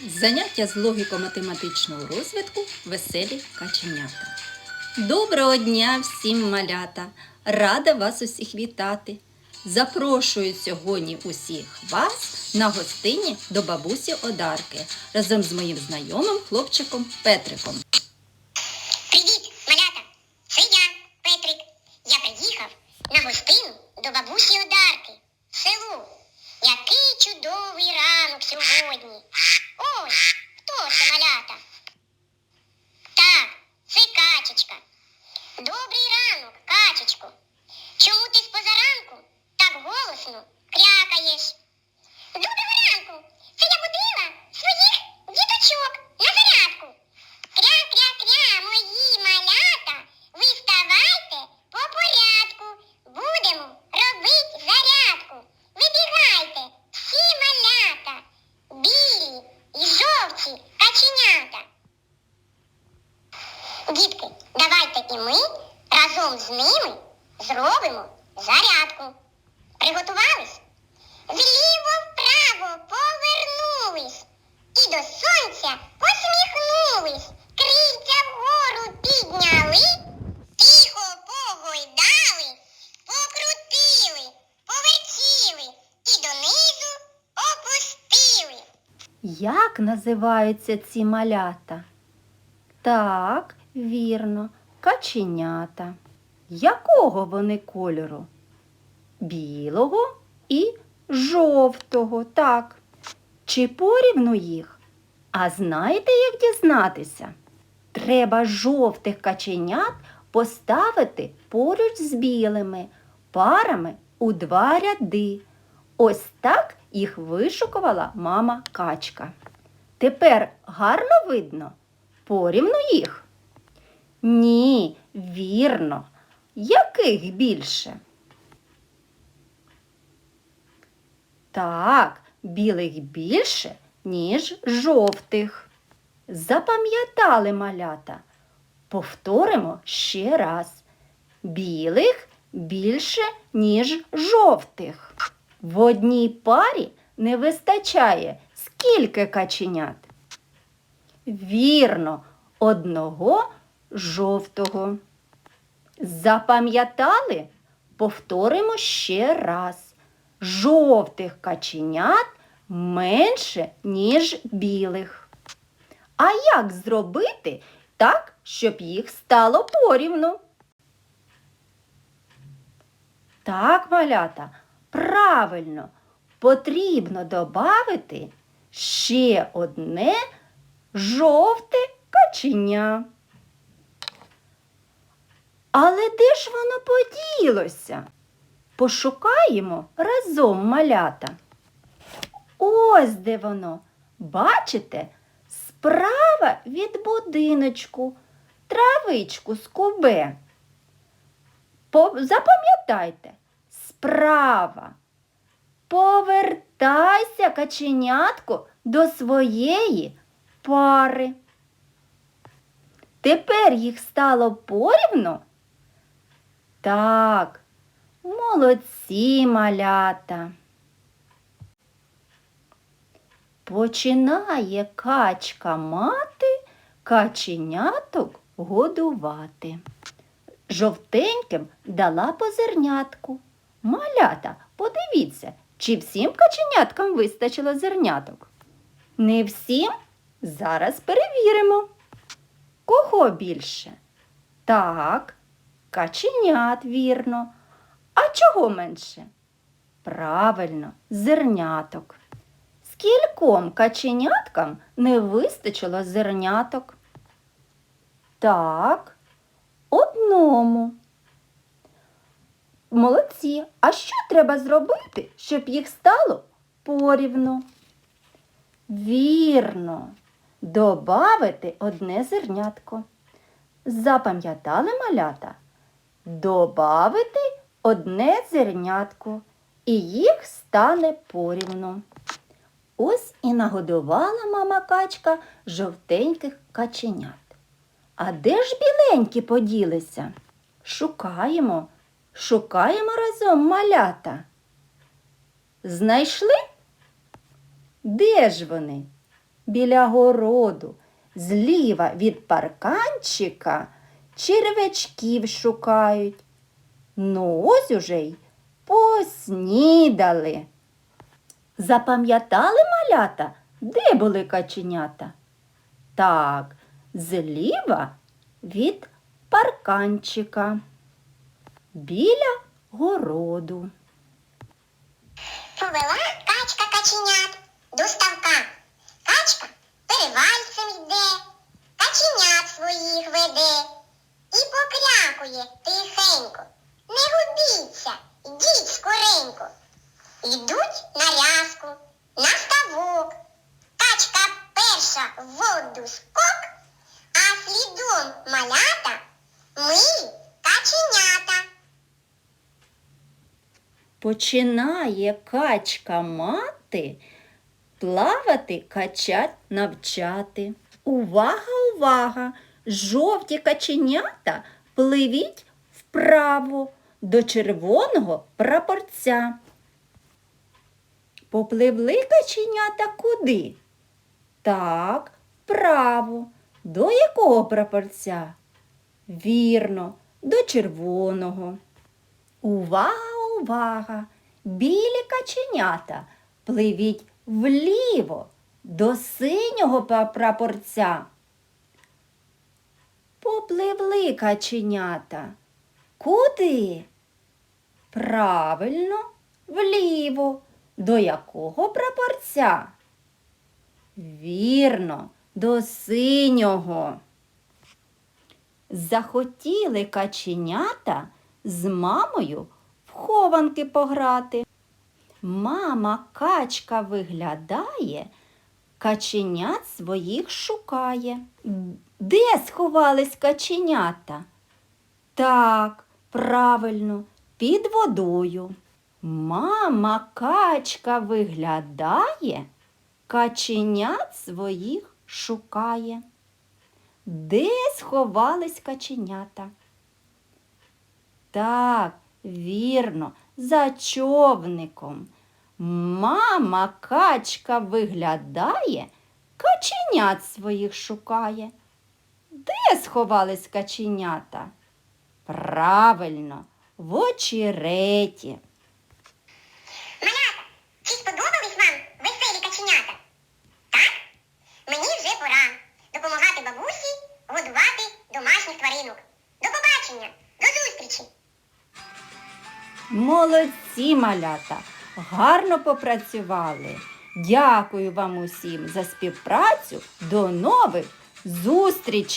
Заняття з логіко-математичного розвитку веселі каченята. Доброго дня всім малята! Рада вас усіх вітати! Запрошую сьогодні усіх вас на гостині до бабусі Одарки разом з моїм знайомим хлопчиком Петриком. Привіт, малята! Це я, Петрик. Я приїхав на гостину до бабусі Одарки в село. Який чудовий ранок Ось, хто це малята? Так, це качечка. Добрий ранок, качечко. Чому ти з позаранку так голосно крякаєш? Доброго ранку! Це я будила своїх діточок на зарядку. Кря-кря-кря, мої малята, ви вставайте по порядку. Будемо робити зарядку. Вибігайте, всі малята, білі і жовті каченята. Дітки, давайте і ми разом з ними зробимо зарядку. Приготувались? Вліво вправо повернулись і до сонця посміхнулись. Крильця вгору підняли, тихо погойдали, покрутили, повертіли і донизу опустили. Як називаються ці малята? Так, вірно, каченята. Якого вони кольору? Білого і жовтого, так. Чи порівну їх? А знаєте, як дізнатися? Треба жовтих каченят поставити поруч з білими парами у два ряди. Ось так їх вишукувала мама качка. Тепер гарно видно? Порівну їх? Ні, вірно. Яких більше? Так, білих більше, ніж жовтих. Запам'ятали малята. Повторимо ще раз. Білих більше, ніж жовтих. В одній парі не вистачає скільки каченят? Вірно, одного жовтого. Запам'ятали? Повторимо ще раз. Жовтих каченят менше, ніж білих. А як зробити так, щоб їх стало порівну? Так, малята, правильно, потрібно додати ще одне жовте каченя. Але де ж воно поділося? Пошукаємо разом малята. Ось де воно. Бачите? Справа від будиночку, травичку скубе. По- Запам'ятайте, справа. Повертайся, каченятко, до своєї пари. Тепер їх стало порівну? Так, молодці малята. Починає качка мати каченяток годувати. Жовтеньким дала по зернятку. Малята, подивіться, чи всім каченяткам вистачило зерняток? Не всім? Зараз перевіримо. Кого більше? Так, каченят, вірно. А чого менше? Правильно, зерняток. Скільком каченяткам не вистачило зерняток? Так, одному. Молодці. А що треба зробити, щоб їх стало порівну? Вірно, добавити одне зернятко. Запам'ятали малята? Добавити одне зернятко, і їх стане порівну. Ось і нагодувала мама качка жовтеньких каченят. А де ж біленькі поділися? Шукаємо, шукаємо разом малята. Знайшли? Де ж вони? біля городу, зліва від парканчика червячків шукають. Ну, ось уже й поснідали. Запам'ятали малята, де були каченята? Так, зліва від парканчика, біля городу. Повела качка каченят до ставка. Качка перевальцем йде, каченят своїх веде і покрякує тихенько. Не губіться, йдіть скоренько. Йдуть на рязку, на ставок. Качка перша в воду скок, а малята ми каченята. Починає качка мати плавати качат навчати. Увага, увага! Жовті каченята пливіть вправо до червоного прапорця. Попливли каченята куди? Так, вправо. До якого прапорця? Вірно, до червоного. Увага, увага! Білі каченята пливіть вліво до синього прапорця. Попливли каченята. Куди? Правильно, вліво. До якого прапорця? Вірно, до синього. Захотіли каченята з мамою в хованки пограти. Мама качка виглядає, каченят своїх шукає. Де сховались каченята? Так, правильно, під водою. Мама качка виглядає, каченят своїх шукає. Де сховались каченята? Так, вірно, за човником. Мама качка виглядає, каченят своїх шукає. Де сховались каченята? Правильно, в очереті. Малята, чи сподобались вам веселі каченята? Так? Мені вже пора допомагати бабусі годувати домашніх тваринок. До побачення, до зустрічі! Молодці малята, гарно попрацювали. Дякую вам усім за співпрацю. До нових зустрічей!